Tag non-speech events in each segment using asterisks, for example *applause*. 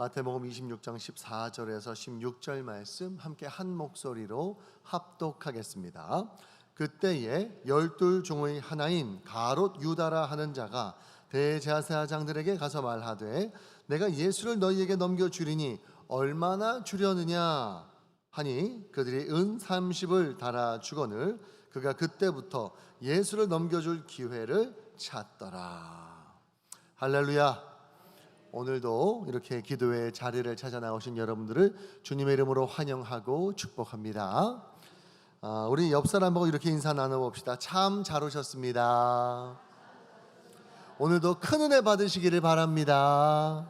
마태복음 26장 14절에서 16절 말씀 함께 한 목소리로 합독하겠습니다. 그때에 열둘 중의 하나인 가롯 유다라 하는 자가 대제사장들에게 가서 말하되 내가 예수를 너희에게 넘겨 주리니 얼마나 주려느냐 하니 그들이 은 30을 달아 주거늘 그가 그때부터 예수를 넘겨줄 기회를 찾더라. 할렐루야. 오늘도 이렇게 기도의 자리를 찾아 나오신 여러분들을 주님의 이름으로 환영하고 축복합니다. 아, 우리 옆 사람 보고 이렇게 인사 나눠봅시다. 참 잘 오셨습니다. 오늘도 큰 은혜 받으시기를 바랍니다.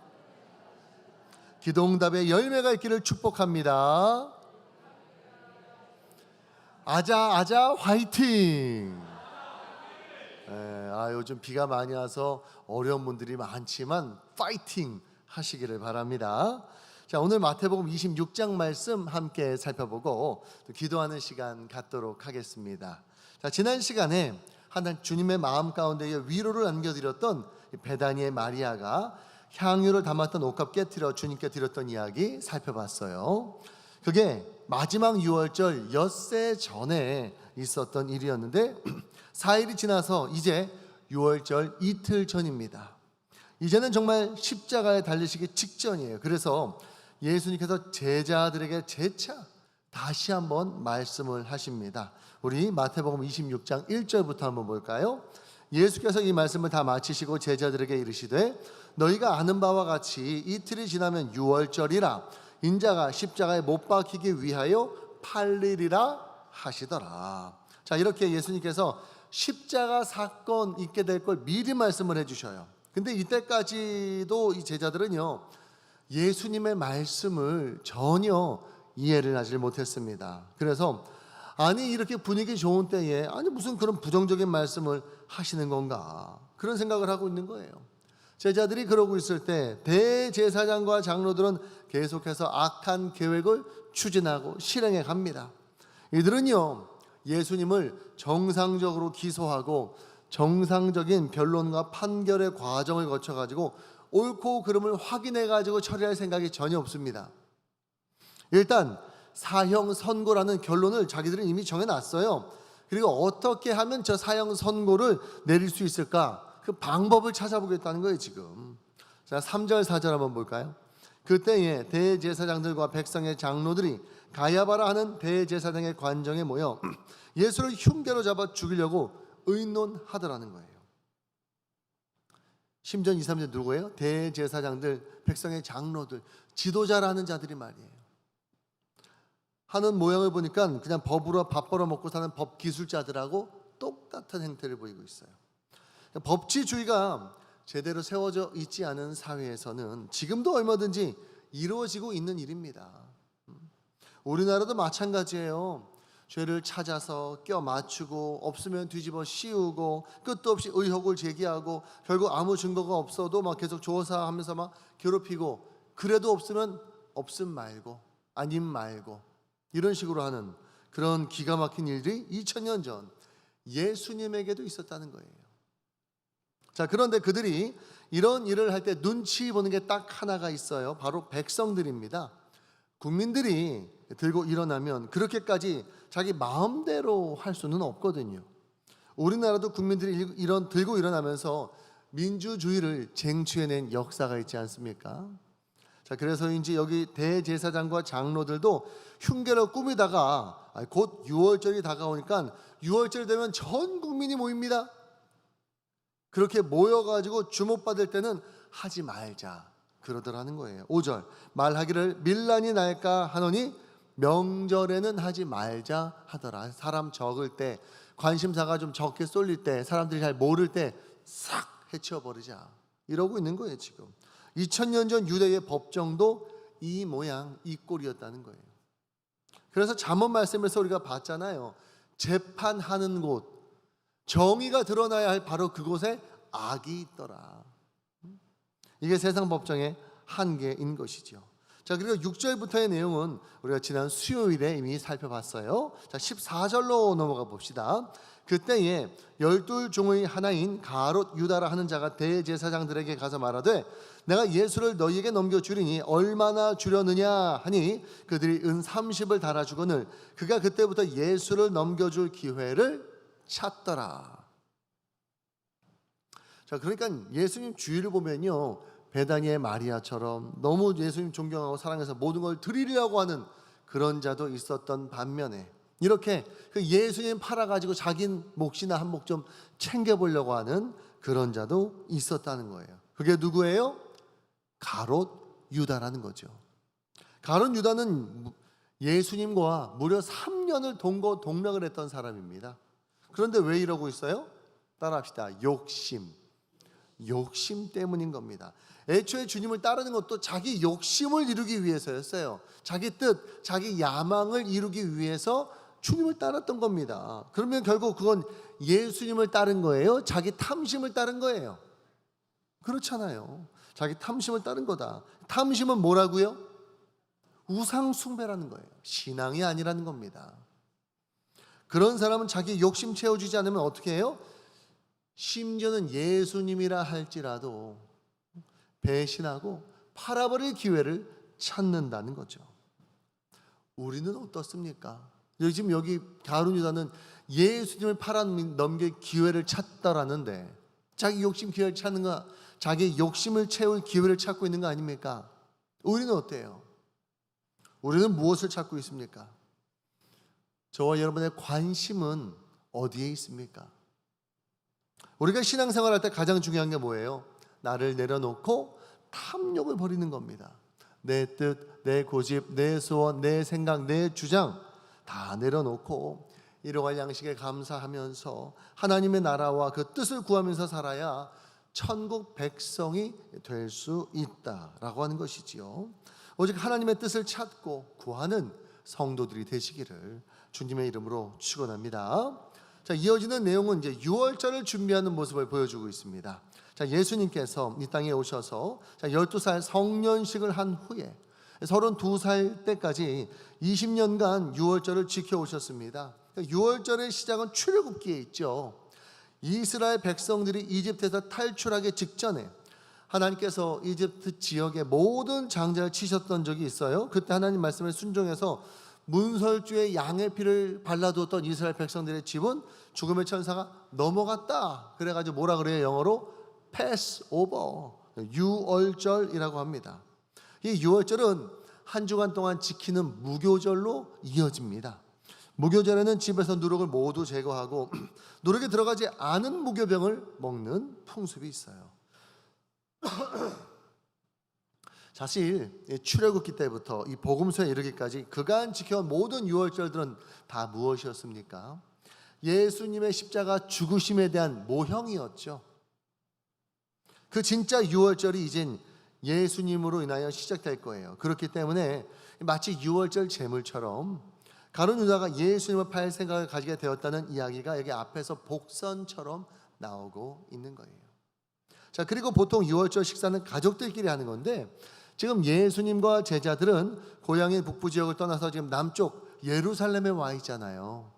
기도응답의 열매가 있기를 축복합니다. 아자 아자 화이팅! 예, 아 요즘 비가 많이 와서 어려운 분들이 많지만 파이팅 하시기를 바랍니다. 자 오늘 마태복음 26장 말씀 함께 살펴보고 또 기도하는 시간 갖도록 하겠습니다. 자 지난 시간에 하나님 주님의 마음 가운데 위로를 안겨드렸던 이 베다니의 마리아가 향유를 담았던 옷값 깨뜨려 주님께 드렸던 이야기 살펴봤어요. 그게 마지막 유월절 엿새 전에 있었던 일이었는데 *clears throat* 4일이 지나서 이제 유월절 이틀 전입니다. 이제는 정말 십자가에 달리시기 직전이에요. 그래서 예수님께서 제자들에게 재차 다시 한번 말씀을 하십니다. 우리 마태복음 26장 1절부터 한번 볼까요? 예수께서 이 말씀을 다 마치시고 제자들에게 이르시되 너희가 아는 바와 같이 이틀이 지나면 유월절이라 인자가 십자가에 못 박히기 위하여 팔리리라 하시더라. 자, 이렇게 예수님께서 십자가 사건 있게 될 걸 미리 말씀을 해 주셔요. 근데 이때까지도 이 제자들은요. 예수님의 말씀을 전혀 이해를 하지 못했습니다. 그래서 아니 이렇게 분위기 좋은 때에 아니 무슨 그런 부정적인 말씀을 하시는 건가 그런 생각을 하고 있는 거예요. 제자들이 그러고 있을 때 대제사장과 장로들은 계속해서 악한 계획을 추진하고 실행해 갑니다. 이들은요 예수님을 정상적으로 기소하고 정상적인 변론과 판결의 과정을 거쳐 가지고 옳고 그름을 확인해 가지고 처리할 생각이 전혀 없습니다. 일단 사형 선고라는 결론을 자기들은 이미 정해 놨어요. 그리고 어떻게 하면 저 사형 선고를 내릴 수 있을까? 그 방법을 찾아보겠다는 거예요, 지금. 자, 3절 4절 한번 볼까요? 그때에 대제사장들과 백성의 장로들이 가야바라 하는 대제사장의 관정에 모여 예수를 흉계로 잡아 죽이려고 의논하더라는 거예요. 심지어 2, 3절 누구예요? 대제사장들, 백성의 장로들, 지도자라는 자들이 말이에요. 하는 모양을 보니까 그냥 법으로 밥 벌어 먹고 사는 법 기술자들하고 똑같은 행태를 보이고 있어요. 법치주의가 제대로 세워져 있지 않은 사회에서는 지금도 얼마든지 이루어지고 있는 일입니다. 우리나라도 마찬가지예요. 죄를 찾아서 껴 맞추고 없으면 뒤집어 씌우고 끝도 없이 의혹을 제기하고 결국 아무 증거가 없어도 막 계속 조사하면서 막 괴롭히고 그래도 없으면 없음 말고 아님 말고 이런 식으로 하는 그런 기가 막힌 일들이 2000년 전 예수님에게도 있었다는 거예요. 자, 그런데 그들이 이런 일을 할 때 눈치 보는 게 딱 하나가 있어요. 바로 백성들입니다. 국민들이 들고 일어나면 그렇게까지 자기 마음대로 할 수는 없거든요. 우리나라도 국민들이 이런 들고 일어나면서 민주주의를 쟁취해낸 역사가 있지 않습니까? 자, 그래서인지 여기 대제사장과 장로들도 흉계로 꾸미다가 곧 6월절이 다가오니까 6월절 되면 전 국민이 모입니다. 그렇게 모여가지고 주목받을 때는 하지 말자 그러더라는 거예요. 5절 말하기를 밀란이 날까 하노니 명절에는 하지 말자 하더라. 사람 적을 때 관심사가 좀 적게 쏠릴 때 사람들이 잘 모를 때 싹 해치워 버리자 이러고 있는 거예요 지금. 2000년 전 유대의 법정도 이 모양 이 꼴이었다는 거예요. 그래서 잠언 말씀에서 우리가 봤잖아요. 재판하는 곳 정의가 드러나야 할 바로 그곳에 악이 있더라. 이게 세상 법정의 한계인 것이죠. 자, 그리고 6절부터의 내용은 우리가 지난 수요일에 이미 살펴봤어요. 자, 14절로 넘어가 봅시다. 그때에 열둘 종의 하나인 가롯 유다라 하는 자가 대제사장들에게 가서 말하되 내가 예수를 너희에게 넘겨 주리니 얼마나 주려느냐 하니 그들이 은 30을 달아 주거늘 그가 그때부터 예수를 넘겨 줄 기회를 찾더라. 자, 그러니까 예수님 주의를 보면요. 베다니의 마리아처럼 너무 예수님 존경하고 사랑해서 모든 걸 드리려고 하는 그런 자도 있었던 반면에 이렇게 그 예수님 팔아가지고 자기 몫이나 한 몫 좀 챙겨보려고 하는 그런 자도 있었다는 거예요. 그게 누구예요? 가롯 유다라는 거죠. 가롯 유다는 예수님과 무려 3년을 동거 동락을 했던 사람입니다. 그런데 왜 이러고 있어요? 따라합시다. 욕심. 욕심 때문인 겁니다. 애초에 주님을 따르는 것도 자기 욕심을 이루기 위해서였어요. 자기 뜻, 자기 야망을 이루기 위해서 주님을 따랐던 겁니다. 그러면 결국 그건 예수님을 따른 거예요? 자기 탐심을 따른 거예요? 그렇잖아요. 자기 탐심을 따른 거다. 탐심은 뭐라고요? 우상숭배라는 거예요. 신앙이 아니라는 겁니다. 그런 사람은 자기 욕심 채워주지 않으면 어떻게 해요? 심지어는 예수님이라 할지라도 배신하고 팔아버릴 기회를 찾는다는 거죠. 우리는 어떻습니까? 지금 여기 가룟 유다는 예수님을 팔아 넘길 기회를 찾더라는데 자기 욕심 기회를 찾는 거, 자기 욕심을 채울 기회를 찾고 있는 거 아닙니까? 우리는 어때요? 우리는 무엇을 찾고 있습니까? 저와 여러분의 관심은 어디에 있습니까? 우리가 신앙생활 할 때 가장 중요한 게 뭐예요? 나를 내려놓고 탐욕을 버리는 겁니다. 내 뜻, 내 고집, 내 소원, 내 생각, 내 주장 다 내려놓고 이러한 양식에 감사하면서 하나님의 나라와 그 뜻을 구하면서 살아야 천국 백성이 될 수 있다라고 하는 것이지요. 오직 하나님의 뜻을 찾고 구하는 성도들이 되시기를 주님의 이름으로 축원합니다. 자, 이어지는 내용은 이제 유월절을 준비하는 모습을 보여주고 있습니다. 자, 예수님께서 이 땅에 오셔서 자, 12살 성년식을 한 후에 32살 때까지 20년간 유월절을 지켜오셨습니다. 유월절의 시작은 출애굽기에 있죠. 이스라엘 백성들이 이집트에서 탈출하기 직전에 하나님께서 이집트 지역의 모든 장자를 치셨던 적이 있어요. 그때 하나님 말씀에 순종해서 문설주에 양의 피를 발라두었던 이스라엘 백성들의 집은 죽음의 천사가 넘어갔다. 그래가지고 뭐라 그래요? 영어로 pass over. 유월절이라고 합니다. 이 유월절은 한 주간 동안 지키는 무교절로 이어집니다. 무교절에는 집에서 누룩을 모두 제거하고 *clears throat* 누룩에 들어가지 않은 무교병을 먹는 풍습이 있어요. *clears throat* 사실 출애굽기 때부터 이 복음서에 이르기까지 그간 지켜온 모든 유월절들은 다 무엇이었습니까? 예수님의 십자가 죽으심에 대한 모형이었죠. 그 진짜 유월절이 이젠 예수님으로 인하여 시작될 거예요. 그렇기 때문에 마치 유월절 제물처럼 가룟 유다가 예수님을 팔 생각을 가지게 되었다는 이야기가 여기 앞에서 복선처럼 나오고 있는 거예요. 자, 그리고 보통 유월절 식사는 가족들끼리 하는 건데 지금 예수님과 제자들은 고향의 북부 지역을 떠나서 지금 남쪽 예루살렘에 와 있잖아요.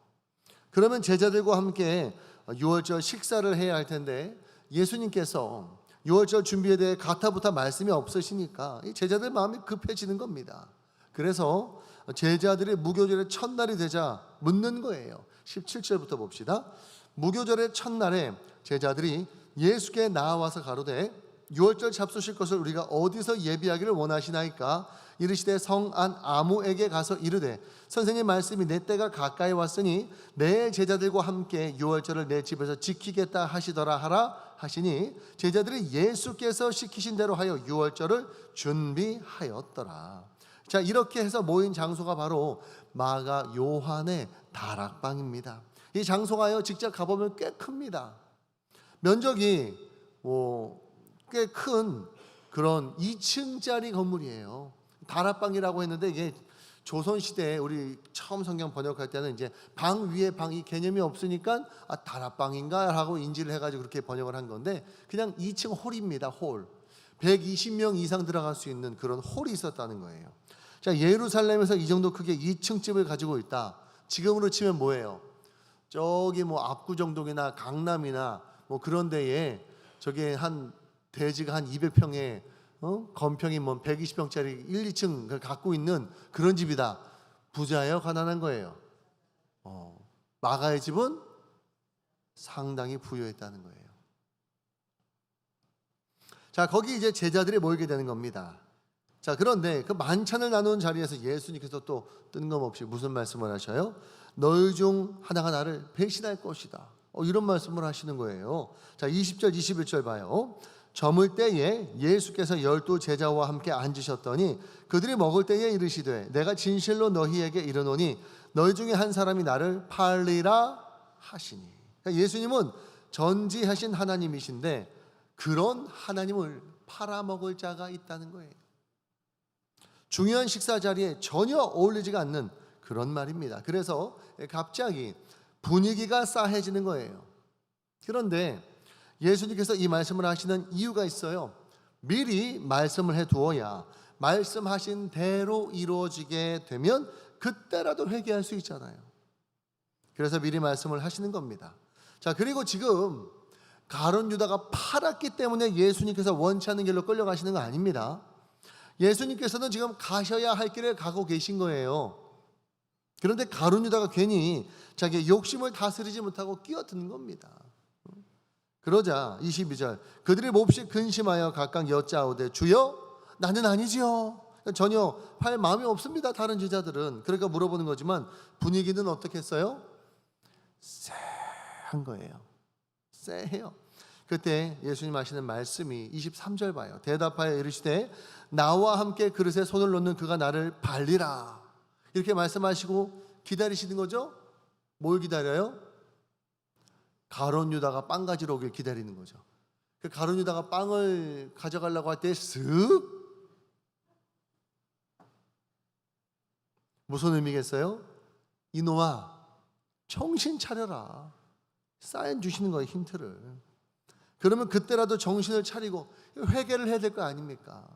그러면 제자들과 함께 유월절 식사를 해야 할 텐데 예수님께서 유월절 준비에 대해 가타부타 말씀이 없으시니까 이 제자들 마음이 급해지는 겁니다. 그래서 제자들이 무교절의 첫날이 되자 묻는 거예요. 17절부터 봅시다. 무교절의 첫날에 제자들이 예수께 나와서 가로되 유월절 잡수실 것을 우리가 어디서 예비하기를 원하시나이까 이르시되 성안 아무에게 가서 이르되 선생님 말씀이 내 때가 가까이 왔으니 내 제자들과 함께 유월절을 내 집에서 지키겠다 하시더라 하라 하시니 제자들이 예수께서 시키신 대로 하여 유월절을 준비하였더라. 자 이렇게 해서 모인 장소가 바로 마가 요한의 다락방입니다. 이 장소가요 직접 가보면 꽤 큽니다. 면적이 뭐 꽤 큰 그런 2층짜리 건물이에요. 다락방이라고 했는데 이게 조선 시대에 우리 처음 성경 번역할 때는 이제 방 위에 방이 개념이 없으니까 아 다락방인가 하고 인지를 해가지고 그렇게 번역을 한 건데 그냥 2층 홀입니다. 홀. 120명 이상 들어갈 수 있는 그런 홀이 있었다는 거예요. 자 예루살렘에서 이 정도 크게 2층 집을 가지고 있다. 지금으로 치면 뭐예요? 저기 뭐 압구정동이나 강남이나 뭐 그런 데에 저게 한 대지가 한 200평에 어? 건평이 뭐 120평짜리 1, 2층 을 갖고 있는 그런 집이다. 부자예요, 가난한 거예요. 어, 마가의 집은 상당히 부유했다는 거예요. 자, 거기 이제 제자들이 모이게 되는 겁니다. 자, 그런데 그 만찬을 나누는 자리에서 예수님께서 또 뜬금없이 무슨 말씀을 하셔요? 너희 중 하나가 나를 배신할 것이다. 어, 이런 말씀을 하시는 거예요. 자, 20절, 21절 봐요. 저물 때에 예수께서 열두 제자와 함께 앉으셨더니 그들이 먹을 때에 이르시되 내가 진실로 너희에게 이르노니 너희 중에 한 사람이 나를 팔리라 하시니 그러니까 예수님은 전지하신 하나님이신데 그런 하나님을 팔아먹을 자가 있다는 거예요. 중요한 식사 자리에 전혀 어울리지가 않는 그런 말입니다. 그래서 갑자기 분위기가 싸해지는 거예요. 그런데 예수님께서 이 말씀을 하시는 이유가 있어요. 미리 말씀을 해 두어야 말씀하신 대로 이루어지게 되면 그때라도 회개할 수 있잖아요. 그래서 미리 말씀을 하시는 겁니다. 자, 그리고 지금 가론 유다가 팔았기 때문에 예수님께서 원치 않는 길로 끌려가시는 거 아닙니다. 예수님께서는 지금 가셔야 할 길을 가고 계신 거예요. 그런데 가론 유다가 괜히 자기의 욕심을 다스리지 못하고 끼어드는 겁니다. 그러자 22절 그들이 몹시 근심하여 각각 여짜오되 주여 나는 아니지요. 전혀 팔 마음이 없습니다. 다른 제자들은 그러니까 물어보는 거지만 분위기는 어떻겠어요? 쎄한 거예요. 쎄해요. 그때 예수님 하시는 말씀이 23절 봐요. 대답하여 이르시되 나와 함께 그릇에 손을 놓는 그가 나를 발리라. 이렇게 말씀하시고 기다리시는 거죠? 뭘 기다려요? 가론 유다가 빵 가지러 오길 기다리는 거죠. 그 가론 유다가 빵을 가져가려고 할때쓱 무슨 의미겠어요? 이놈아 정신 차려라. 사인 주시는 거예요 힌트를. 그러면 그때라도 정신을 차리고 회개를 해야 될 거 아닙니까?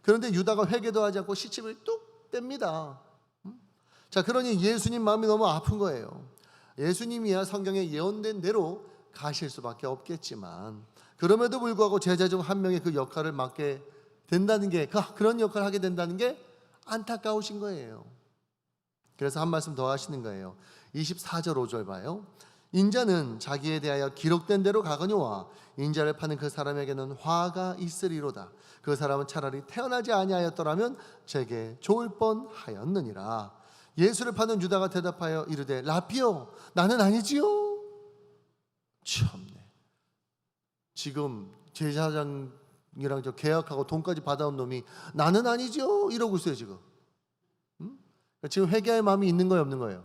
그런데 유다가 회개도 하지 않고 시침을 뚝 뗍니다. 음? 자, 그러니 예수님 마음이 너무 아픈 거예요. 예수님이야 성경에 예언된 대로 가실 수밖에 없겠지만 그럼에도 불구하고 제자 중 한 명이 그 역할을 맡게 된다는 게 그- 그런 역할을 하게 된다는 게 안타까우신 거예요. 그래서 한 말씀 더 하시는 거예요. 24절 5절 봐요. 인자는 자기에 대하여 기록된 대로 가거니와 인자를 파는 그 사람에게는 화가 있으리로다. 그 사람은 차라리 태어나지 아니하였더라면 제게 좋을 뻔하였느니라. 예수를 파는 유다가 대답하여 이르되 라피오 나는 아니지요. 참네. 지금 제사장이랑 저 계약하고 돈까지 받아온 놈이 나는 아니지요 이러고 있어요 지금. 음? 지금 회개할 마음이 있는 거예요 없는 거예요?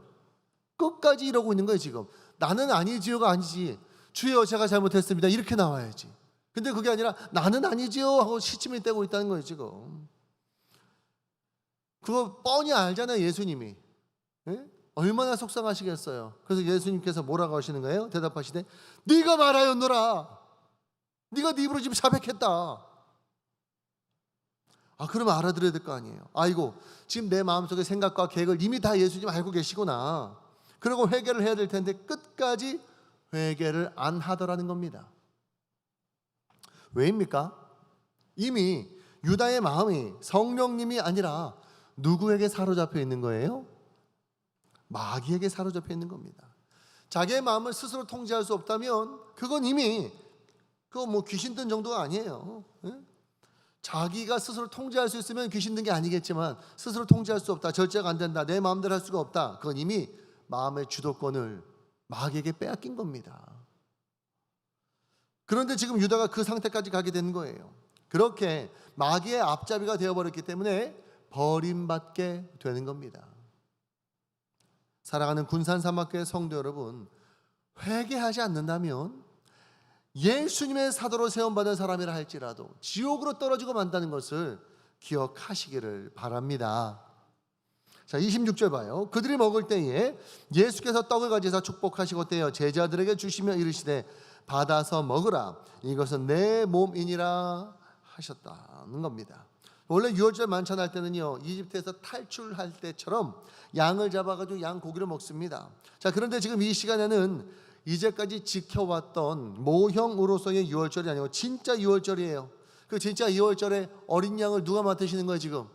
끝까지 이러고 있는 거예요 지금. 나는 아니지요가 아니지. 주여 제가 잘못했습니다. 이렇게 나와야지. 근데 그게 아니라 나는 아니지요 하고 시침을 떼고 있다는 거예요 지금. 그거 뻔히 알잖아요 예수님이. 예? 얼마나 속상하시겠어요. 그래서 예수님께서 뭐라고 하시는 거예요? 대답하시되 네가 말하였노라. 네가 네 입으로 지금 자백했다. 아 그러면 알아들어야 될 거 아니에요. 아이고 지금 내 마음속의 생각과 계획을 이미 다 예수님 알고 계시구나. 그리고 회개를 해야 될 텐데 끝까지 회개를 안 하더라는 겁니다. 왜입니까? 이미 유다의 마음이 성령님이 아니라 누구에게 사로잡혀 있는 거예요? 마귀에게 사로잡혀 있는 겁니다. 자기의 마음을 스스로 통제할 수 없다면 그건 이미 그거 뭐 귀신 든 정도가 아니에요. 예? 자기가 스스로 통제할 수 있으면 귀신 든 게 아니겠지만 스스로 통제할 수 없다. 절제가 안 된다. 내 마음대로 할 수가 없다. 그건 이미 마음의 주도권을 마귀에게 빼앗긴 겁니다. 그런데 지금 유다가 그 상태까지 가게 된 거예요. 그렇게 마귀의 앞잡이가 되어버렸기 때문에 버림받게 되는 겁니다. 사랑하는 군산 사막교회 성도 여러분, 회개하지 않는다면 예수님의 사도로 세움받은 사람이라 할지라도 지옥으로 떨어지고 만다는 것을 기억하시기를 바랍니다. 자, 26절 봐요. 그들이 먹을 때에 예수께서 떡을 가지사 축복하시고 떼어 제자들에게 주시며 이르시되 받아서 먹으라. 이것은 내 몸이니라 하셨다는 겁니다. 원래 6월절 만찬 할 때는요 이집트에서 탈출할 때처럼 양을 잡아가지고 양 고기를 먹습니다. 자 그런데 지금 이 시간에는 이제까지 지켜왔던 모형으로서의 6월절이 아니고 진짜 6월절이에요. 그 진짜 2월절에 어린 양을 누가 맡으시는 거예요 지금?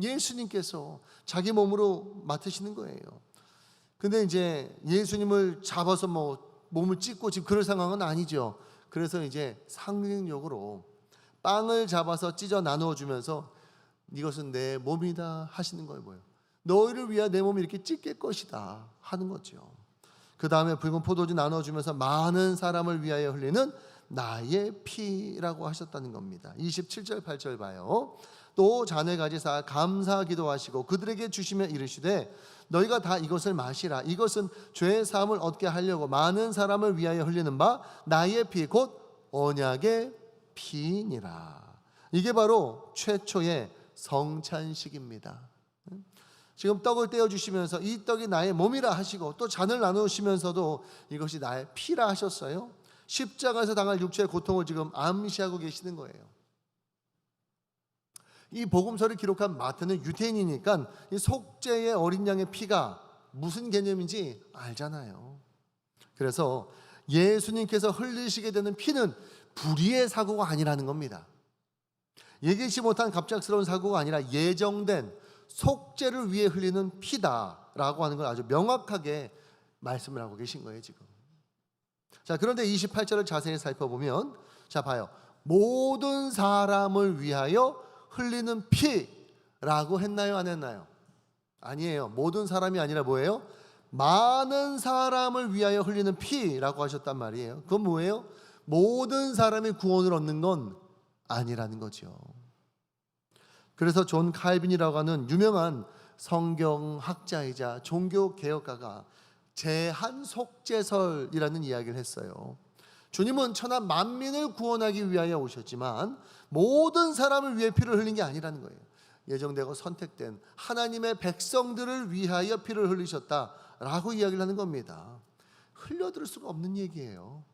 예수님께서 자기 몸으로 맡으시는 거예요. 근데 이제 예수님을 잡아서 뭐 몸을 찢고 지금 그럴 상황은 아니죠. 그래서 이제 상징적으로 빵을 잡아서 찢어 나누어 주면서 이것은 내 몸이다 하시는 거예요. 뭐예요? 너희를 위하여 내 몸이 이렇게 찢길 것이다 하는 거죠. 그 다음에 붉은 포도주 나눠 주면서 많은 사람을 위하여 흘리는 나의 피라고 하셨다는 겁니다. 27절 8절 봐요. 또 잔을 가지 사 감사 기도하시고 그들에게 주시며 이르시되 너희가 다 이것을 마시라 이것은 죄의 사함을 얻게 하려고 많은 사람을 위하여 흘리는 바 나의 피 곧 언약의 피니라. 이게 바로 최초의 성찬식입니다. 지금 떡을 떼어 주시면서 이 떡이 나의 몸이라 하시고 또 잔을 나누시면서도 이것이 나의 피라 하셨어요. 십자가에서 당할 육체의 고통을 지금 암시하고 계시는 거예요. 이 복음서를 기록한 마태는 유대인이니까 이 속죄의 어린 양의 피가 무슨 개념인지 알잖아요. 그래서 예수님께서 흘리시게 되는 피는 불의의 사고가 아니라는 겁니다. 예기치 못한 갑작스러운 사고가 아니라 예정된 속죄를 위해 흘리는 피다라고 하는 걸 아주 명확하게 말씀을 하고 계신 거예요, 지금. 자, 그런데 28절을 자세히 살펴보면 자, 봐요. 모든 사람을 위하여 흘리는 피라고 했나요, 안 했나요? 아니에요. 모든 사람이 아니라 뭐예요? 많은 사람을 위하여 흘리는 피라고 하셨단 말이에요. 그건 뭐예요? 모든 사람이 구원을 얻는 건 아니라는 거죠. 그래서 존 칼빈이라고 하는 유명한 성경 학자이자 종교 개혁가가 제한 속죄설이라는 이야기를 했어요. 주님은 천하 만민을 구원하기 위하여 오셨지만 모든 사람을 위해 피를 흘린 게 아니라는 거예요. 예정되고 선택된 하나님의 백성들을 위하여 피를 흘리셨다라고 이야기를 하는 겁니다. 흘려들을 수가 없는 얘기예요.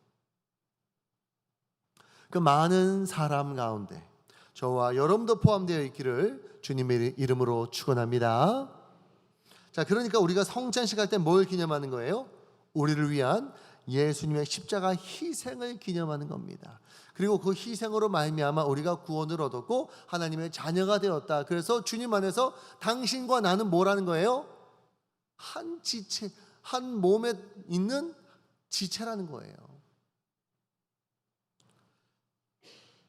그 많은 사람 가운데 저와 여러분도 포함되어 있기를 주님의 이름으로 축원합니다. 자, 그러니까 우리가 성찬식 할 때 뭘 기념하는 거예요? 우리를 위한 예수님의 십자가 희생을 기념하는 겁니다. 그리고 그 희생으로 말미암아 우리가 구원을 얻었고 하나님의 자녀가 되었다. 그래서 주님 안에서 당신과 나는 뭐라는 거예요? 한 지체, 한 몸에 있는 지체라는 거예요.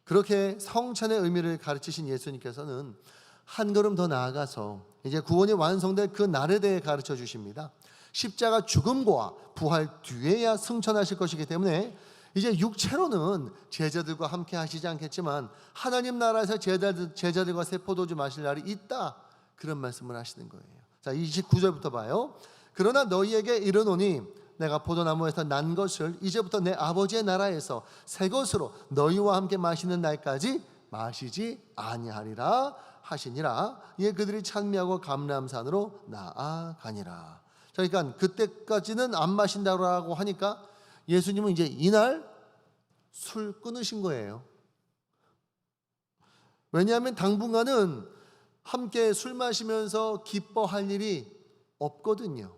그렇게 성찬의 의미를 가르치신 예수님께서는 한 걸음 더 나아가서 이제 구원이 완성될 그 날에 대해 가르쳐 주십니다. 십자가 죽음과 부활 뒤에야 승천하실 것이기 때문에 이제 육체로는 제자들과 함께 하시지 않겠지만 하나님 나라에서 제자들, 제자들과 새 포도주 마실 날이 있다. 그런 말씀을 하시는 거예요. 자, 29절부터 봐요. 그러나 너희에게 이르노니 내가 포도나무에서 난 것을 이제부터 내 아버지의 나라에서 새 것으로 너희와 함께 마시는 날까지 마시지 아니하리라 하시니라. 이에 그들이 찬미하고 감람산으로 나아가니라. 자, 그러니까 그때까지는 안 마신다고 하니까 예수님은 이제 이날 술 끊으신 거예요. 왜냐하면 당분간은 함께 술 마시면서 기뻐할 일이 없거든요.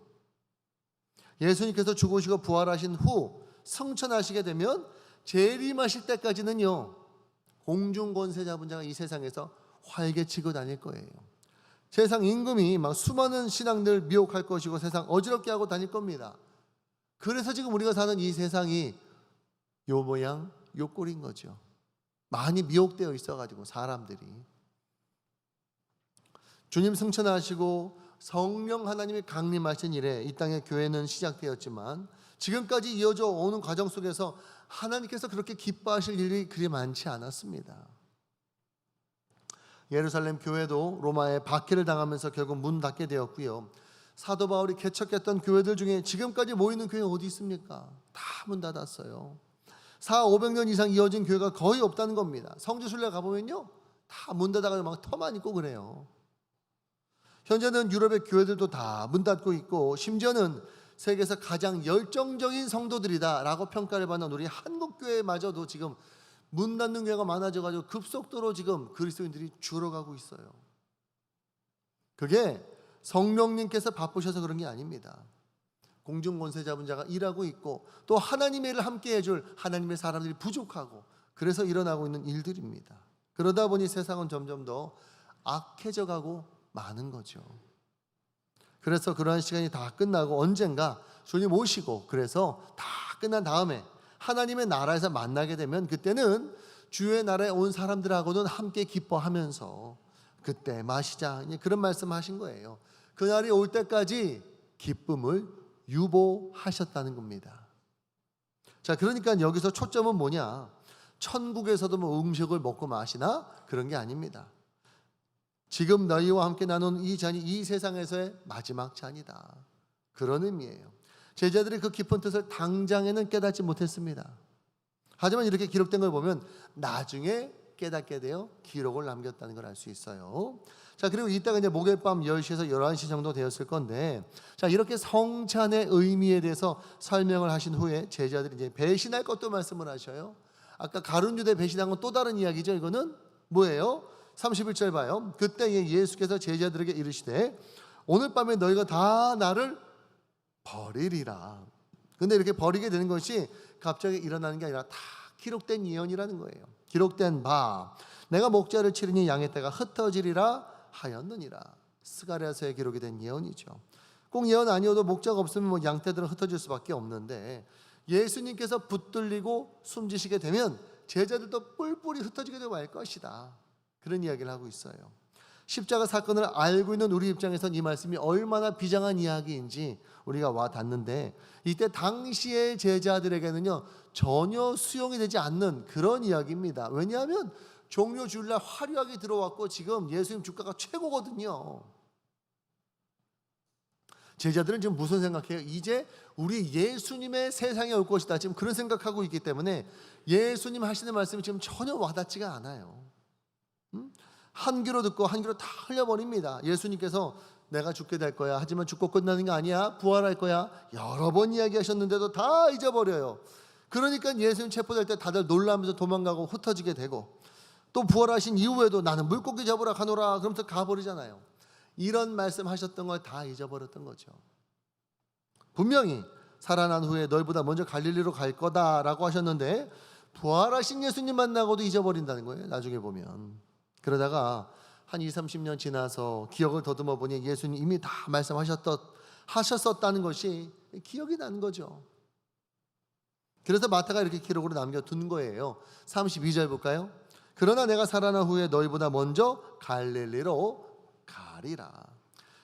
예수님께서 죽으시고 부활하신 후 성천하시게 되면 재림하실 때까지는요 공중 권세 잡은 자가 이 세상에서 활개치고 다닐 거예요. 세상 임금이 막 수많은 신앙들 미혹할 것이고 세상 어지럽게 하고 다닐 겁니다. 그래서 지금 우리가 사는 이 세상이 요 모양 요 꼴인 거죠. 많이 미혹되어 있어가지고 사람들이 주님 승천하시고 성령 하나님이 강림하신 이래 이 땅의 교회는 시작되었지만 지금까지 이어져 오는 과정 속에서 하나님께서 그렇게 기뻐하실 일이 그리 많지 않았습니다. 예루살렘 교회도 로마에 박해를 당하면서 결국 문 닫게 되었고요. 사도 바울이 개척했던 교회들 중에 지금까지 모이는 교회 어디 있습니까? 다 문 닫았어요. 4, 500년 이상 이어진 교회가 거의 없다는 겁니다. 성지순례 가보면요. 다 문 닫아가지고 막 터만 있고 그래요. 현재는 유럽의 교회들도 다 문 닫고 있고 심지어는 세계에서 가장 열정적인 성도들이다라고 평가를 받는 우리 한국 교회마저도 지금 문 닫는 교회가 많아져 가지고 급속도로 지금 그리스도인들이 줄어가고 있어요. 그게 성령님께서 바쁘셔서 그런 게 아닙니다. 공중 권세 잡은 자가 일하고 있고 또 하나님의 일을 함께 해줄 하나님의 사람들이 부족하고 그래서 일어나고 있는 일들입니다. 그러다 보니 세상은 점점 더 악해져 가고 많은 거죠. 그래서 그러한 시간이 다 끝나고 언젠가 주님 오시고 그래서 다 끝난 다음에 하나님의 나라에서 만나게 되면 그때는 주의 나라에 온 사람들하고는 함께 기뻐하면서 그때 마시자 그런 말씀하신 거예요. 그날이 올 때까지 기쁨을 유보하셨다는 겁니다. 자, 그러니까 여기서 초점은 뭐냐? 천국에서도 뭐 음식을 먹고 마시나 그런 게 아닙니다. 지금 너희와 함께 나눈 이 잔이 이 세상에서의 마지막 잔이다. 그런 의미예요. 제자들이 그 깊은 뜻을 당장에는 깨닫지 못했습니다. 하지만 이렇게 기록된 걸 보면 나중에 깨닫게 되어 기록을 남겼다는 걸 알 수 있어요. 자, 그리고 이따가 이제 목요일 밤 10시에서 11시 정도 되었을 건데, 자, 이렇게 성찬의 의미에 대해서 설명을 하신 후에 제자들이 이제 배신할 것도 말씀을 하셔요. 아까 가룟 유대 배신한 건 또 다른 이야기죠. 이거는 뭐예요? 31절 봐요. 그때 예수께서 제자들에게 이르시되 오늘 밤에 너희가 다 나를 버리리라. 근데 이렇게 버리게 되는 것이 갑자기 일어나는 게 아니라 다 기록된 예언이라는 거예요. 기록된 바 내가 목자를 치르니 양의 때가 흩어지리라 하였느니라. 스가랴서에 기록이 된 예언이죠. 꼭 예언 아니어도 목자가 없으면 뭐 양떼들은 흩어질 수밖에 없는데 예수님께서 붙들리고 숨지시게 되면 제자들도 뿔뿔이 흩어지게 말 것이다. 그런 이야기를 하고 있어요. 십자가 사건을 알고 있는 우리 입장에선 이 말씀이 얼마나 비장한 이야기인지 우리가 와 닿는데 이때 당시의 제자들에게는요 전혀 수용이 되지 않는 그런 이야기입니다. 왜냐하면 종료 주일날 화려하게 들어왔고 지금 예수님 주가가 최고거든요. 제자들은 지금 무슨 생각해요? 이제 우리 예수님의 세상에 올 것이다. 지금 그런 생각하고 있기 때문에 예수님 하시는 말씀이 지금 전혀 와닿지가 않아요. 음? 한 귀로 듣고 한 귀로 다 흘려버립니다. 예수님께서 내가 죽게 될 거야. 하지만 죽고 끝나는 게 아니야. 부활할 거야. 여러 번 이야기하셨는데도 다 잊어버려요. 그러니까 예수님 체포될 때 다들 놀라면서 도망가고 흩어지게 되고 또 부활하신 이후에도 나는 물고기 잡으러 가노라 그러면서 가버리잖아요. 이런 말씀하셨던 걸 다 잊어버렸던 거죠. 분명히 살아난 후에 너희보다 먼저 갈릴리로 갈 거다라고 하셨는데 부활하신 예수님 만나고도 잊어버린다는 거예요. 나중에 보면. 그러다가 한 2, 30년 지나서 기억을 더듬어 보니 예수님 이미 다 말씀하셨던 하셨었다는 것이 기억이 나는 거죠. 그래서 마타가 이렇게 기록으로 남겨둔 거예요. 32절 볼까요? 그러나 내가 살아난 후에 너희보다 먼저 갈릴리로 가리라.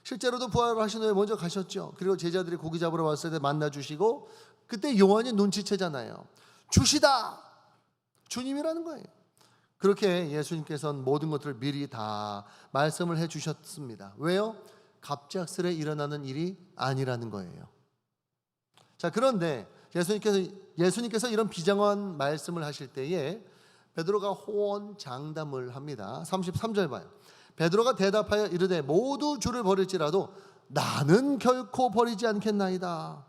실제로도 부활을 하신 후에 먼저 가셨죠. 그리고 제자들이 고기 잡으러 왔을 때 만나 주시고 그때 요한이 눈치채잖아요. 주시다. 주님이라는 거예요. 그렇게 예수님께서는 모든 것들을 미리 다 말씀을 해 주셨습니다. 왜요? 갑작스레 일어나는 일이 아니라는 거예요. 자, 그런데 예수님께서 예수님께서 이런 비장한 말씀을 하실 때에 베드로가 호언 장담을 합니다. 33절 봐요. 베드로가 대답하여 이르되 모두 주를 버릴지라도 나는 결코 버리지 않겠나이다.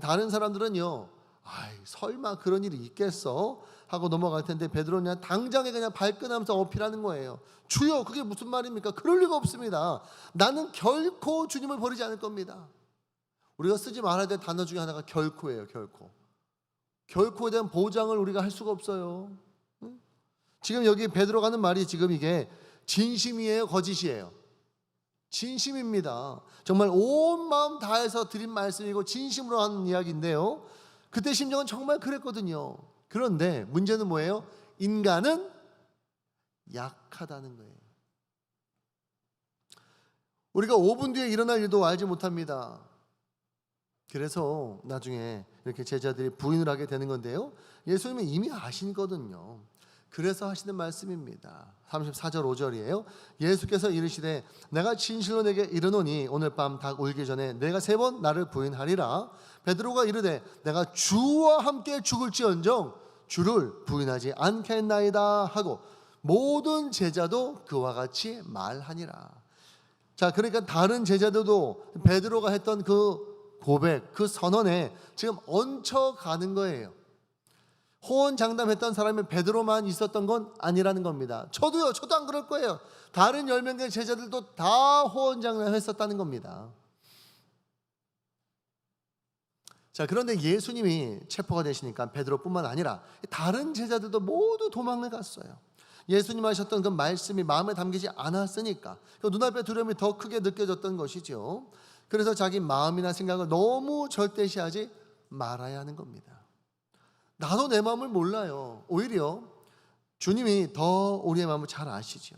다른 사람들은요. 아이, 설마 그런 일이 있겠어? 하고 넘어갈 텐데 베드로는 당장에 그냥 발끈하면서 어필하는 거예요. 주여, 그게 무슨 말입니까? 그럴 리가 없습니다. 나는 결코 주님을 버리지 않을 겁니다. 우리가 쓰지 말아야 될 단어 중에 하나가 결코예요, 결코. 결코에 대한 보장을 우리가 할 수가 없어요. 응? 지금 여기 베드로가 하는 말이 지금 이게 진심이에요, 거짓이에요? 진심입니다. 정말 온 마음 다해서 드린 말씀이고 진심으로 하는 이야기인데요. 그때 심정은 정말 그랬거든요. 그런데 문제는 뭐예요? 인간은 약하다는 거예요. 우리가 5분 뒤에 일어날 일도 알지 못합니다. 그래서 나중에 이렇게 제자들이 부인을 하게 되는 건데요. 예수님은 이미 아시거든요. 그래서 하시는 말씀입니다. 34절 5절이에요. 예수께서 이르시되 내가 진실로 내게 이르노니 오늘 밤 닭 울기 전에 내가 세 번 나를 부인하리라. 베드로가 이르되 내가 주와 함께 죽을지언정 주를 부인하지 않겠나이다 하고 모든 제자도 그와 같이 말하니라. 자, 그러니까 다른 제자들도 베드로가 했던 그 고백, 그 선언에 지금 얹혀 가는 거예요. 호언 장담했던 사람이 베드로만 있었던 건 아니라는 겁니다. 저도요, 저도 안 그럴 거예요. 다른 10명의 제자들도 다 호언 장담했었다는 겁니다. 자, 그런데 예수님이 체포가 되시니까 베드로뿐만 아니라 다른 제자들도 모두 도망을 갔어요. 예수님 하셨던 그 말씀이 마음에 담기지 않았으니까 그 눈앞에 두려움이 더 크게 느껴졌던 것이죠. 그래서 자기 마음이나 생각을 너무 절대시하지 말아야 하는 겁니다. 나도 내 마음을 몰라요. 오히려 주님이 더 우리의 마음을 잘 아시죠.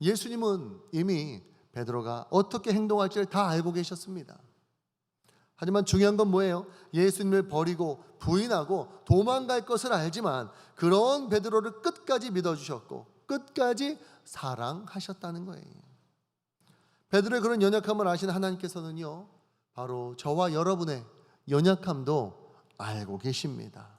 예수님은 이미 베드로가 어떻게 행동할지를 다 알고 계셨습니다. 하지만 중요한 건 뭐예요? 예수님을 버리고 부인하고 도망갈 것을 알지만 그런 베드로를 끝까지 믿어주셨고 끝까지 사랑하셨다는 거예요. 베드로의 그런 연약함을 아신 하나님께서는요, 바로 저와 여러분의 연약함도 알고 계십니다.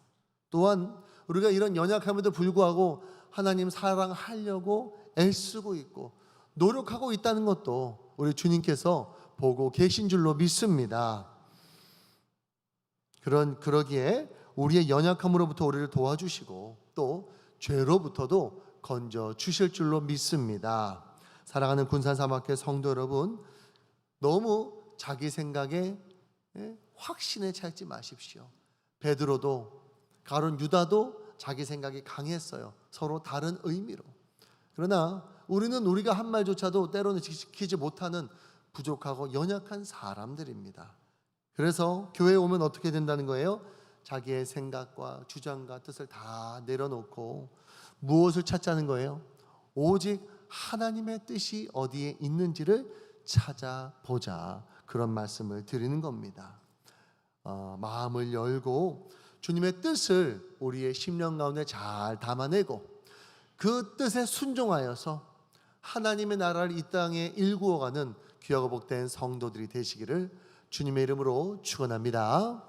또한 우리가 이런 연약함에도 불구하고 하나님 사랑하려고 애쓰고 있고 노력하고 있다는 것도 우리 주님께서 보고 계신 줄로 믿습니다. 그런 그러기에 우리의 연약함으로부터 우리를 도와주시고 또 죄로부터도 건져 주실 줄로 믿습니다. 사랑하는 군산 사막회 성도 여러분, 너무 자기 생각에 예, 확신에 차지 마십시오. 베드로도 가론 유다도 자기 생각이 강했어요. 서로 다른 의미로. 그러나 우리는 우리가 한 말조차도 때로는 지키지 못하는 부족하고 연약한 사람들입니다. 그래서 교회에 오면 어떻게 된다는 거예요? 자기의 생각과 주장과 뜻을 다 내려놓고 무엇을 찾자는 거예요? 오직 하나님의 뜻이 어디에 있는지를 찾아보자. 그런 말씀을 드리는 겁니다. 어, 마음을 열고 주님의 뜻을 우리의 심령 가운데 잘 담아내고 그 뜻에 순종하여서 하나님의 나라를 이 땅에 일구어가는 귀하고 복된 성도들이 되시기를 주님의 이름으로 축원합니다.